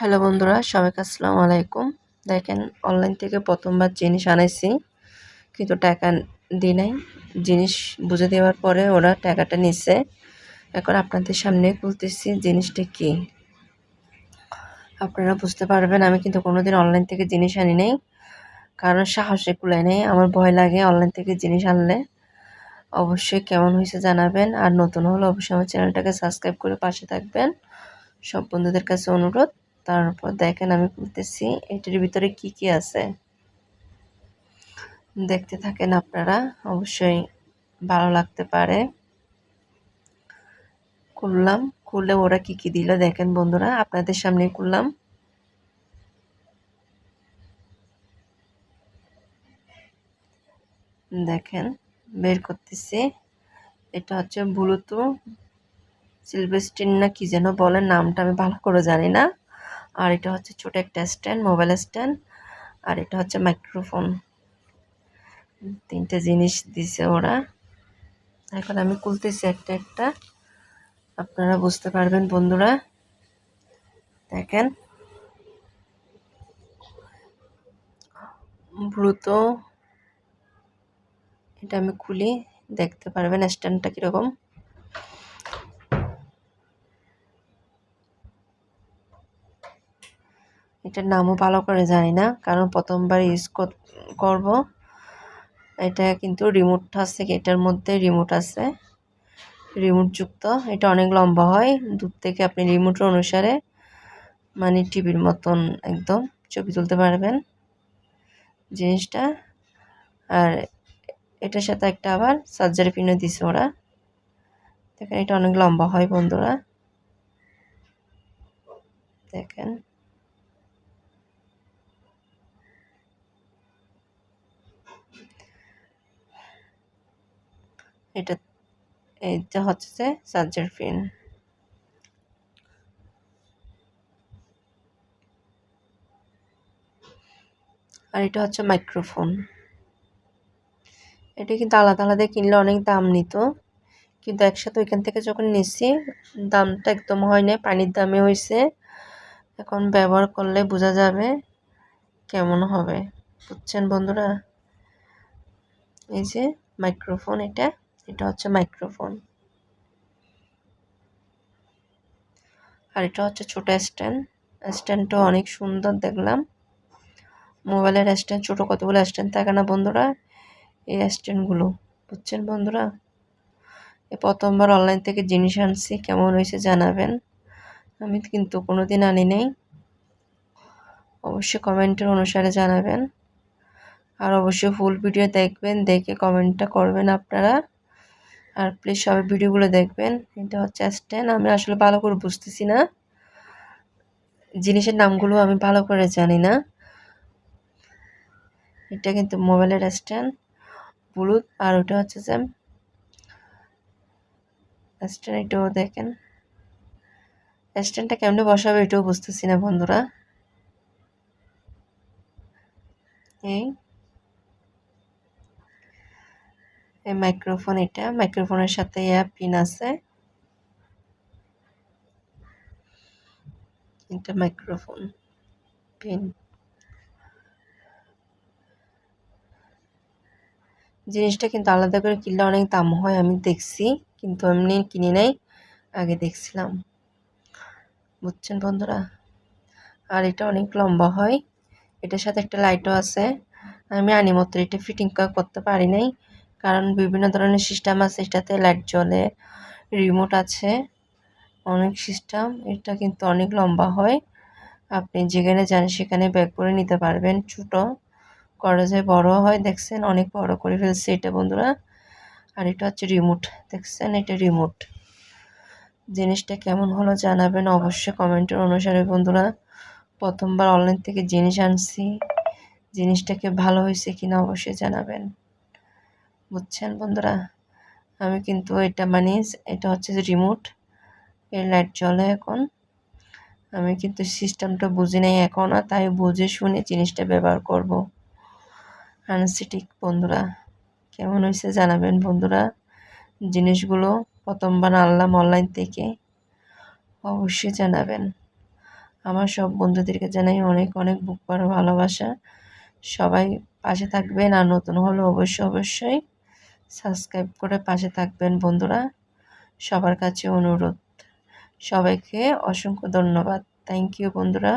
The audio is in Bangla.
হ্যালো বন্ধুরা, সবাইকে আসসালামু আলাইকুম। দেখেন অনলাইন থেকে প্রথমবার জিনিস আনাইছি, কিন্তু টাকা দিই নাই। জিনিস বুঝে দেওয়ার পরে ওরা টাকাটা নিছে। এখন আপনাদের সামনে খুলতেছি, জিনিসটা কি? আপনারা বুঝতে পারবেন, আমি কিন্তু কোনোদিন অনলাইন থেকে জিনিস আনি নাই। কারণ সাহসে কুলায় নেই, আমার ভয় লাগে অনলাইন থেকে জিনিস আনলে। অবশ্যই কেমন হয়েছে জানাবেন, আর নতুন হলে অবশ্যই আমার চ্যানেলটাকে সাবস্ক্রাইব করে পাশে থাকবেন। সব বন্ধুদের কাছে অনুরোধ তারপর দেখেন আমি খুলতেছি, এটার ভিতরে কি কি আছে? দেখতে থাকেন আপনারা, অবশ্যই ভালো লাগতে পারে। খুললাম খুললে ওরা কি কি দিল দেখেন বন্ধুরা, আপনাদের সামনে খুললাম। দেখেন, বের করতেছি। এটা হচ্ছে ব্লুটুথ সিলভেস্টিন না কি যেন বলেন নামটা আমি ভালো করে জানি না। আর এটা হচ্ছে ছোট একটা স্ট্যান্ড, মোবাইল স্ট্যান্ড, আর এটা হচ্ছে মাইক্রোফোন। তিনটে জিনিস দিছে ওরা। এখন আমি খুলতেছি একটা একটা। আপনারা বুঝতে পারবেন, বন্ধুরা। দেখেন। ব্লুত এটা আমি খুলি, দেখতে পারবেন স্ট্যান্ডটা কীরকম। এটার নামও ভালো করে জানি না, কারণ প্রথমবার ইউজ করব। এটা কিন্তু রিমোট আছে, এটার মধ্যে রিমোট আছে। রিমোট যুক্ত, এটা অনেক লম্বা হয়, দূর থেকে আপনি রিমোটের অনুসারে মানে টিভির মতন একদম ছবি তুলতে পারবেন জিনিসটা। আর এটার সাথে একটা আবার সার্জারি পিনও দিছে ওরা। দেখেন, এটা অনেক লম্বা হয় বন্ধুরা। দেখেন। এটা এটা হচ্ছে যে চার্জার পিন আর এটা হচ্ছে মাইক্রোফোন। এটা কিন্তু আলাদা আলাদা কিনলে অনেক দাম নিত। কিন্তু একসাথে ওইখান থেকে যখন নিচ্ছি দামটা একদম হয় না পানির দামে হয়েছে এখন ব্যবহার করলে বোঝা যাবে কেমন হবে। বুঝছেন বন্ধুরা? এই যে মাইক্রোফোন এটা। এটা হচ্ছে মাইক্রোফোন আর এটা হচ্ছে ছোট স্ট্যান্ড স্ট্যান্ডটা অনেক সুন্দর দেখলাম। মোবাইলের স্ট্যান্ড ছোটো কতগুলো স্ট্যান্ড থাকে না বন্ধুরা? এই স্ট্যান্ডগুলো বুঝছেন বন্ধুরা? এ প্রথমবার অনলাইন থেকে জিনিস আনছি, কেমন হয়েছে জানাবেন। আমি কিন্তু কোনো দিন আনি নেই। অবশ্যই কমেন্টের অনুসারে জানাবেন। আর অবশ্যই ফুল ভিডিও দেখবেন, দেখে কমেন্টটা করবেন আপনারা। আর প্লিজ সবাই ভিডিওগুলো দেখবেন। এটা হচ্ছে স্ট্যান্ড আমি আসলে ভালো করে বুঝতেছি না। জিনিসের নামগুলো আমি ভালো করে জানি না। এটা কিন্তু মোবাইলের স্ট্যান্ড ব্লুথ আর ওটা হচ্ছে যে স্ট্যান্ড এটাও দেখেন। স্ট্যান্ডটা কেমনে বসাবে এটাও বুঝতেছি না বন্ধুরা। এই এই মাইক্রোফোন এটা, মাইক্রোফোনের সাথে পিন আছে। এটা মাইক্রোফোন পিন জিনিসটা কিন্তু আলাদা করে কিনলে অনেক দাম হয়, আমি দেখছি, কিন্তু এমনি কিনে নাই, আগে দেখছিলাম। বুঝছেন বন্ধুরা? আর এটা অনেক লম্বা হয়, এটার সাথে একটা লাইটও আছে। আমি আনি মতো এটা ফিটিং করতে পারি নাই কারণ বিভিন্ন ধরনের সিস্টেম আছে, এটাতে লাইট জ্বলে রিমোট আছে, অনেক সিস্টেম এটা কিন্তু অনেক লম্বা হয়। আপনি যেখানে যান সেখানে ব্যাগ করে নিতে পারবেন, ছোটো যায় বড় হয়, দেখছেন? অনেক বড় করে ফেলছে এটা, বন্ধুরা। আর এটা হচ্ছে রিমোট দেখছেন? এটা রিমোট জিনিসটা কেমন হলো জানাবেন অবশ্যই কমেন্টের অনুসারে, বন্ধুরা। প্রথমবার অনলাইন থেকে জিনিস আনছি জিনিসটাকে ভালো হয়েছে কিনা অবশ্যই জানাবেন। বুঝছেন বন্ধুরা? আমি কিন্তু এটা মানে এটা হচ্ছে রিমোট এর লাইট জ্বলে এখন। আমি কিন্তু সিস্টেমটা বুঝি নাই এখনও তাই বুঝে শুনে জিনিসটা ব্যবহার করব। আনসিটিক বন্ধুরা। কেমন হয়েছে জানাবেন বন্ধুরা? জিনিসগুলো প্রথমবার আনলাম অনলাইন থেকে, অবশ্যই জানাবেন। আমার সব বন্ধুদেরকে জানাই অনেক অনেক বুক ভালোবাসা। সবাই পাশে থাকবেন আর নতুন হলে অবশ্যই অবশ্যই। সাবস্ক্রাইব করে পাশে থাকবেন বন্ধুরা। সবার কাছে অনুরোধ। সবাইকে অসংখ্য ধন্যবাদ। থ্যাংক ইউ বন্ধুরা।